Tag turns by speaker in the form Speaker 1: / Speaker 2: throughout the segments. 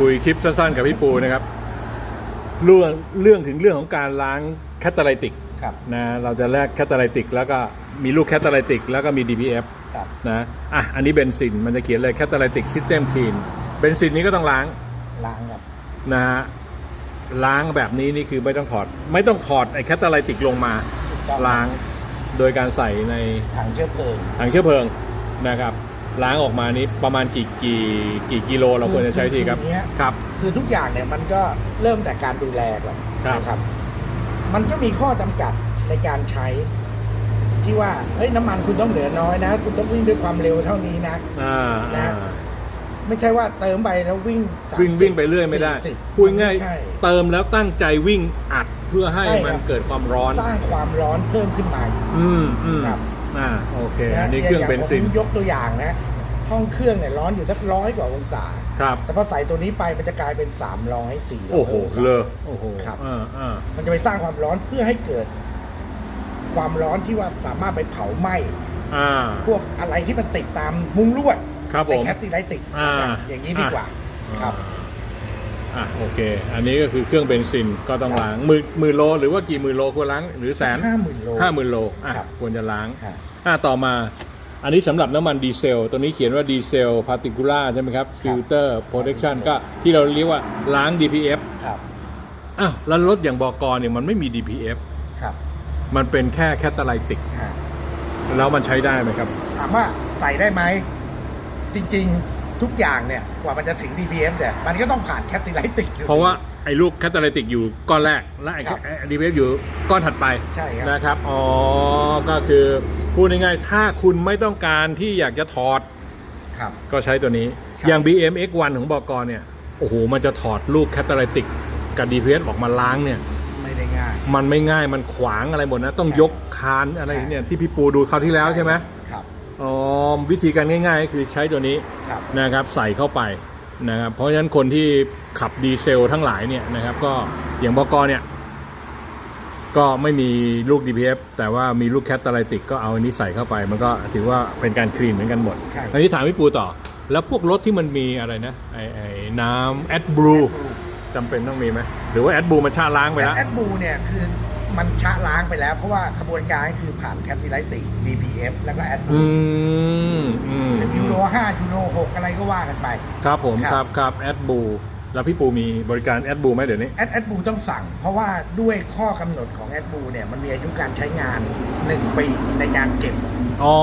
Speaker 1: คุยคลิปสั้นๆ กับพี่ปูนะครับเรื่องเรื่องถึงเรื่องของการล้างแคตตาไลติก
Speaker 2: ครับ
Speaker 1: นะเราจะแลกแคตตาไลติก แล้วก็มีลูกแคตตาไลติก แล้วก็มี DPF
Speaker 2: ครับ
Speaker 1: นะอะอันนี้เบนซินมันจะเขียนเลยแคตตาไลติกซิสเต็มคลีนเบนซินนี้ก็ต้องล้าง
Speaker 2: ล้างครับ
Speaker 1: นะฮะล้างแบบนี้นี่คือไม่ต้องถอด ไม่ต้องถอดไอ้แคตตาไลติกลงมา
Speaker 2: ถูกต้อง
Speaker 1: ล้างโดยการใส่ใน
Speaker 2: ถังเชื้อเพลิง
Speaker 1: ถังเชื้อเพลิงนะครับ ล้างออกมานี้ประมาณกี่กี่กี่กิโลเราควรจะใช้ทีครับ
Speaker 2: คืออย่างเงี้ย
Speaker 1: ครับ
Speaker 2: คือทุกอย่างเนี่ยมันก็เริ่มแต่การดูแลก่อน
Speaker 1: ครับ
Speaker 2: นะครับ มันก็มีข้อจำกัดในการใช้ ที่ว่าเฮ้ยน้ำมันคุณต้องเหลือน้อยนะ คุณต้องวิ่งด้วยความเร็วเท่านี้นะ
Speaker 1: อ่า
Speaker 2: นะ
Speaker 1: อ่า
Speaker 2: ไม่ใช่ว่าเติมไปแล้ววิ่ง30
Speaker 1: วิ่งวิ่งไปเรื่อยไม่ได้
Speaker 2: 40
Speaker 1: พูดง่าย
Speaker 2: ไม่ใช่
Speaker 1: เติมแล้วตั้งใจวิ่งอัดเพื่อให้
Speaker 2: ใช่ครับ
Speaker 1: มันเกิดความร้อน
Speaker 2: สร้างความร้อนเพิ่มขึ้นมา
Speaker 1: อืมอืม
Speaker 2: ครับ
Speaker 1: อ่าโอเค
Speaker 2: นะ
Speaker 1: อันนี้เครื่องเบนซิน
Speaker 2: ย่างผมยกตัวอย่างนะ ห้องเครื่องเนี่ยร้อนอยู่สักร้อยกว่าองศา
Speaker 1: ครับ
Speaker 2: แต่พอใส่ตัวนี้ไปมันจะกลายเป็น 300 400
Speaker 1: โอ้โห
Speaker 2: งศา
Speaker 1: เลอโอ้โห
Speaker 2: ครับ
Speaker 1: อ่าอ่า
Speaker 2: มันจะไปสร้างความร้อนเพื่อให้เกิด ความร้อนที่ว่าสามารถไปเผาไหม้
Speaker 1: อ่า
Speaker 2: พวกอะไรที่มันติดตามมุ้งลวด
Speaker 1: ครับผ
Speaker 2: ใน
Speaker 1: ม
Speaker 2: แคปติไลติก
Speaker 1: อ่า
Speaker 2: อย่างนี้ดีกว่าครับ
Speaker 1: อะโอเค อันนี้ก็คือเครื่องเบนซินก็ต้อง
Speaker 2: ครับ
Speaker 1: ล้างหมื่นหมื่นโล หรือว่ากี่หมื่นโลควรล้างหรือแสน
Speaker 2: ห้าหมื่นโล
Speaker 1: ห้าหมื่นโลอะ
Speaker 2: ครับ
Speaker 1: ควรจะล้าง
Speaker 2: ฮะ
Speaker 1: อะต่อมา อันนี้สำหรับน้ำมันดีเซล ตัวนี้เขียนว่าดีเซลพาร์ติคูล่าใช่ไหมครับฟิลเตอร์โปรเทคชันก็ที่เราเรียกว่าล้าง DPF
Speaker 2: ครับ
Speaker 1: อ้าวแล้วรถอย่างบอกรเนี่ยมันไม่มี DPF
Speaker 2: ครับ
Speaker 1: มันเป็นแค่แคตตาไลติก
Speaker 2: ฮะ
Speaker 1: แล้วมันใช้ได้ไหมครับ
Speaker 2: ถามว่าใส่ได้ไหมจริงๆ ทุกอย่างเนี่ยกว่ามันจะถึง DPF เนี่ยมันก็ต้องผ่านแคปติไลติกอยู่
Speaker 1: เพราะว่าไอ้ลูกแคตตาไลติกอยู่ก้อนแรก และไอ้
Speaker 2: ครับ
Speaker 1: ดีพีเอฟอยู่ก้อนถัดไป
Speaker 2: ใช่ครับ
Speaker 1: นะครับ อ๋อ ก็คือพูดง่ายๆ ถ้าคุณไม่ต้องการที่อยากจะถอด
Speaker 2: ครับ
Speaker 1: ก็ใช้ตัวนี้
Speaker 2: ครับ
Speaker 1: อย่าง BM X1 ของบอกรเนี่ย โอ้โห มันจะถอดลูกแคตตาไลติกกับ DPF ออกมาล้างเนี่ย
Speaker 2: ไม่ได้ง่าย
Speaker 1: มันไม่ง่ายมันขวางอะไรหมดนะ ต้อง
Speaker 2: ใช่
Speaker 1: ยกคานอะไรเนี่ยที่พี่ปูดูคราวที่แล้วใช่ไหม
Speaker 2: ครับ
Speaker 1: อ๋อวิธีการง่ายๆก็คือใช้ตัวนี้
Speaker 2: ครับ
Speaker 1: นะครับใส่เข้าไปนะครับเพราะฉะนั้นคนที่ขับดีเซลทั้งหลายเนี่ยนะครับก็อย่างบกเนี่ยก็ไม่มีลูก DPF แต่ว่ามีลูกแคตตาไลติกก็เอาอันนี้ใส่เข้าไป มันก็ถือว่าเป็นการคลีนเหมือนกันหมด
Speaker 2: ใช่
Speaker 1: อันนี้ถามพี่ปูต่อ แล้วพวกรถที่มันมีอะไรนะไอ้ไอ้น้ำแอดบลูจำเป็นต้องมีไหมหรือว่าแอดบลูมันชาล้างไปแล้ว
Speaker 2: แอดบูเนี่ยคือ มันชะล้างไปแล้ว เพราะว่าขบวนการก็คือผ่านแคปติไลติก DPF แล้วก็แอดบู
Speaker 1: อืมอืม
Speaker 2: เป็นยูโร5ยูโร6อะไรก็ว่ากันไป
Speaker 1: ครับผม
Speaker 2: ครับ
Speaker 1: ครับครับแอดบลูแล้วพี่ปูมีบริการแอดบลูไหมเดี๋ยวนี้
Speaker 2: แอดแอดบูต้องสั่ง เพราะว่าด้วยข้อกำหนดของแอดบูเนี่ยมันมีอายุการใช้งาน 1 ปีในการเก็บ
Speaker 1: อ๋อ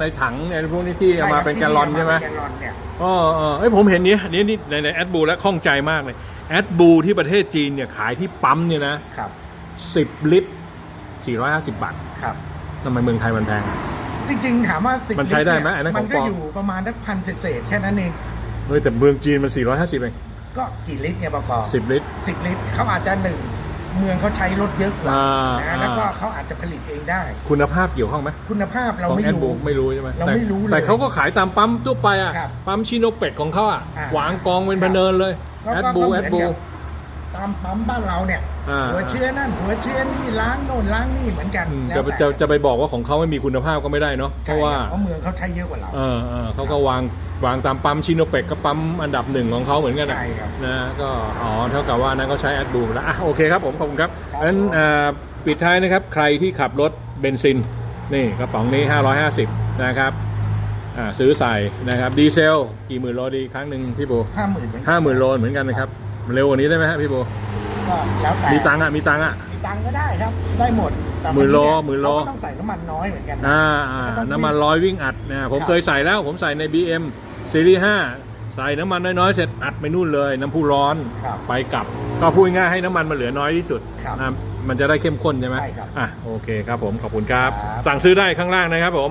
Speaker 1: ในถังในพวกนี้ที่เอามาเป็นแกลลอนใช่ไหม
Speaker 2: แกลลอนเนี่ย
Speaker 1: อ๋อเออเอ้ยผมเห็นนี้นี่นี่ในในแอดบูแล้วข้องใจมากเลยแอดบูที่ประเทศจีนเนี่ยขายที่ปั๊มเนี่ยนะครับ สิบลิตร 450 บาท
Speaker 2: ครับ
Speaker 1: ทำไมเมืองไทยมันแพงอะ
Speaker 2: จริงๆ ถามว่าสิ
Speaker 1: มันใช้ได้ไหมอันนั้น
Speaker 2: มั
Speaker 1: ของ
Speaker 2: ก็
Speaker 1: ปลอม
Speaker 2: อยู่ประมาณนักพันเศษๆแค่นั้นเอง
Speaker 1: เฮ้ยแต่เมืองจีนมัน 450เอง
Speaker 2: ก็กี่ลิตรเนี่ยประกอบ
Speaker 1: 10 ลิตร
Speaker 2: สิบลิตรเขาอาจจะหนึ่งเมืองเขาใช้รถเยอะกว่า
Speaker 1: อ่า
Speaker 2: นะ
Speaker 1: อ่า
Speaker 2: แล้วก็เขาอาจจะผลิตเองได้
Speaker 1: คุณภาพเกี่ยวข้องไหม
Speaker 2: คุณภาพเรา
Speaker 1: ของ
Speaker 2: ไม่
Speaker 1: แอดบู
Speaker 2: รู้
Speaker 1: ไม่รู้ใช่ไหม
Speaker 2: เรา
Speaker 1: แต่
Speaker 2: ไม่รู้เลย
Speaker 1: แต่เขาก็ขายตามปั๊มทั่วไปอะ
Speaker 2: ครับ
Speaker 1: ปั๊มชิโนเป็กของเขาอะ
Speaker 2: อ่าวา
Speaker 1: งกองเป็นพะเนินเลย
Speaker 2: ก็
Speaker 1: แอด
Speaker 2: ก็
Speaker 1: บู
Speaker 2: ก็เห
Speaker 1: แอ
Speaker 2: มื
Speaker 1: ด
Speaker 2: อน
Speaker 1: บู
Speaker 2: กับ ตามปั๊มบ้านเราเนี่ย
Speaker 1: อ่า
Speaker 2: หัวเชื้อนั่น หัวเชื้อนี่ล้างโน่นล้างนี่เหมือนกัน
Speaker 1: อืม
Speaker 2: แล้ว
Speaker 1: จะ
Speaker 2: แต่
Speaker 1: จะจะไปบอกว่าของเขาไม่มีคุณภาพก็ไม่ได้เนาะเพ
Speaker 2: ใช่
Speaker 1: ราะว่า
Speaker 2: คบเพราะเมืองเขาใช้เยอะกว่าเรา
Speaker 1: เออเออเขาก็วางวางตามปั๊มชิโนเป็กก็ปั๊มอันดับหนึ่งของเขาเหมือนกันนะ
Speaker 2: ใช่ครับ
Speaker 1: นะก็อ๋อเท่ากับว่านั้นก็ใช้แอดบูมแล้วอะโอเคครับผมขอบคุณครับ
Speaker 2: ครับ
Speaker 1: งั้น
Speaker 2: ผม
Speaker 1: อ่าปิดท้ายนะครับใครที่ขับรถเบนซินนี่กระป๋องนี้ 550 นะครับอ่าซื้อใส่นะครับดีเซลกี่หมื่นโลดีครั้งหนึ่งพี่โบ
Speaker 2: ห้าหมื่นเหมือนกั
Speaker 1: ห้าหมื่นโลเหมือนกันนะครับ เร็วกว่านี้ได้ไหมฮะพี่โบ
Speaker 2: ก็แล้วแต่
Speaker 1: มีตังค์อะมีตังค์อะ
Speaker 2: มีตังค์ก็ได้ครับ ได้หมดแต่
Speaker 1: หมื่นโล
Speaker 2: บางทีเย
Speaker 1: หมื่นโล
Speaker 2: เขาก็ต้องใส่น้ำมันน้อยเหมือนกันนะ
Speaker 1: อ่าอ่า
Speaker 2: ก็ต้อง
Speaker 1: น้ำมันร้อยวิ่งอัดนะผม
Speaker 2: ครับ
Speaker 1: เคยใส่แล้วผมใส่ใน BM ซีรีส์5ใส่น้ำมันน้อยๆเสร็จอัดไปนู่นเลย น้ำพุร้อน
Speaker 2: ครับ
Speaker 1: ไปกลับ ก็พูดง่ายๆให้น้ำมันมันเหลือน้อยที่สุด
Speaker 2: ครับ
Speaker 1: อะมันจะได้เข้มข้นใช่ไหม
Speaker 2: ใช่ครับ
Speaker 1: อะโอเคครับผมขอบคุณครับ
Speaker 2: ครับ
Speaker 1: สั่งซื้อได้ข้างล่างนะครับผม